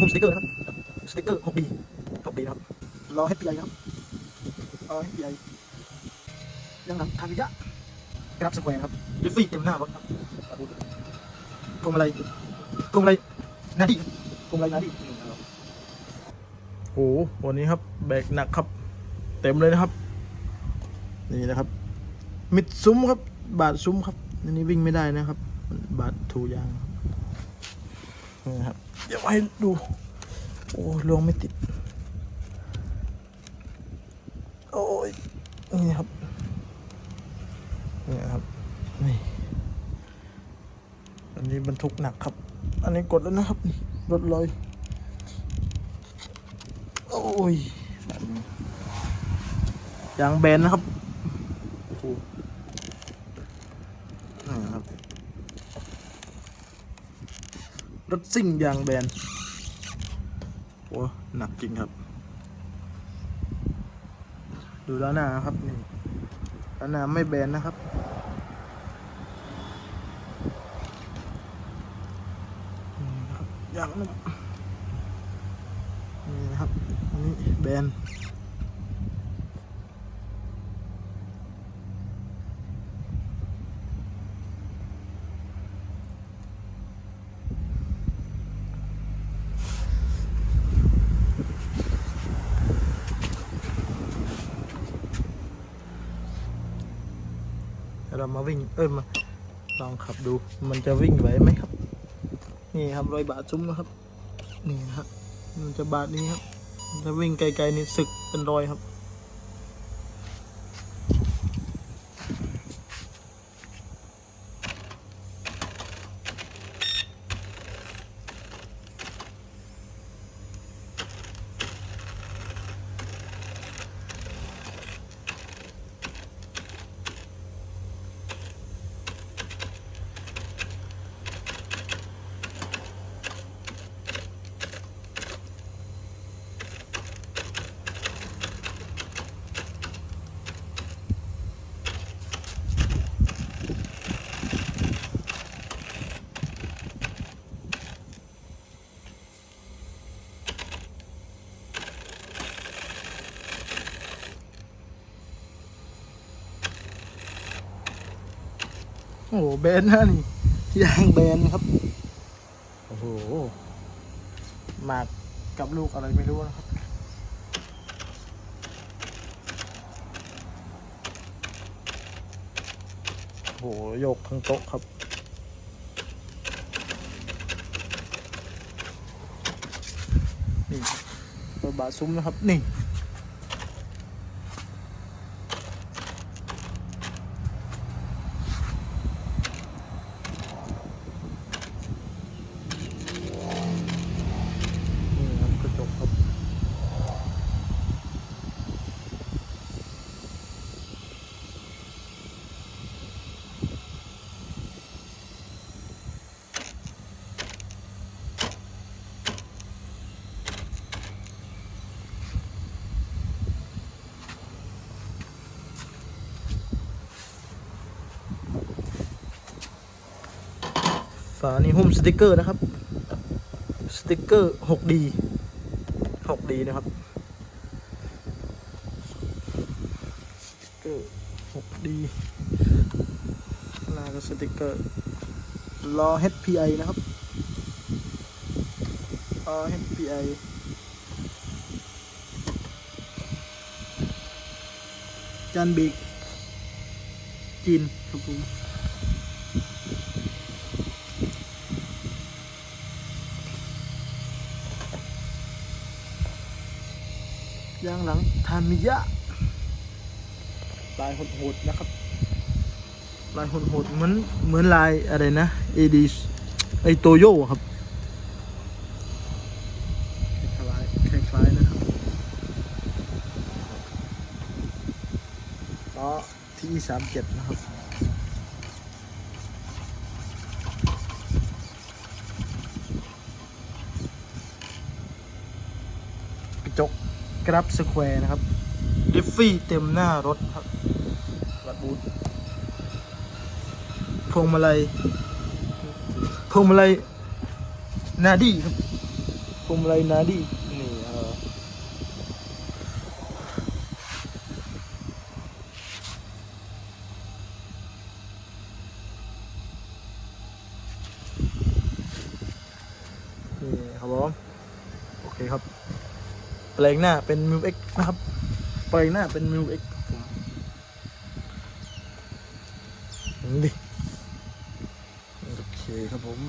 หุ้มสติ๊กเกอร์นะครับสติ๊กเกอร์หกดีหกดีครับรอให้ปีไอครับรอให้ปีไอยังหลังทามิยะกราฟสแควร์ครับดิฟฟี่เต็มหน้ารถครับพวงมาลัยพวงมาลัยนาดีพวงมาลัยนาดีโอ้โหวันนี้ครับแบกหนักครับ เต็มเลยนะครับ นี่นะครับ มิดซุ้มครับ บาดซุ้มครับอันนี้วิ่งไม่ได้นะครับ บาดถูยางนี่ครับ เดี๋ยวให้ดู โอ้ลวงไม่ติด โอ้ยนี่ครับนี่ครับ นี่ อันนี้บรรทุกหนักครับ อันนี้กดแล้วนะครับนี่รถลอย โอ้ยยางแบนนะครับโอ้โหนี่นะครับ รถซิ่งยางแบนโอ้หนักจริงครับ ดูแล้วหน้าครับนี่แล้วหน้าไม่แบนนะครับ นี่นะครับยางนุ่มนี่นะครับอันนี้แบน เรามาวิ่งเอ้ยมาลองขับดูมันจะวิ่งไหวไหมครับ นี่ครับรอยบาดซุ้มนะครับ นี่นะครับมันจะบาดนี้ครับถ้าวิ่งไกลๆนี่สึกเป็นรอยครับ โอ้โหแบนนะนี่ยางแบนครับ โอ้โหหมากกับลูกอะไรไม่รู้นะครับโอ้โหโยกทั้งโต๊ะครับ นี่บาซุ้มนะครับ นี่ ฝานี่หุ้มสติกเกอร์นะครับ สติกเกอร์ 6D 6D นะครับสติกเกอร์ 6D หน้าก็สติกเกอร์รอ HPI นะครับรอ HPI จานบรกจีนครับผม ยางหลังทามิยะลายโหดๆนะครับลายโหดๆเหมือนเหมือนลายอะไรนะเอดีไอโตโย่ครับคล้ายๆคล้ายนะครับล้อที่สามเจ็ดนะครับกระจก กรับสแควร์นะครับดิฟฟี่เต็มหน้ารถครับบัดบูทพวงมาลัยพวงมาลัยนาดีครับพวงมาลัยนาดีนี่เออนี่ครับผมโอเคครับ แปลงหน้าเป็นมิวเอ็กนะครับ แปลงหน้าเป็นมิวเอ็กดิ โอเคครับผม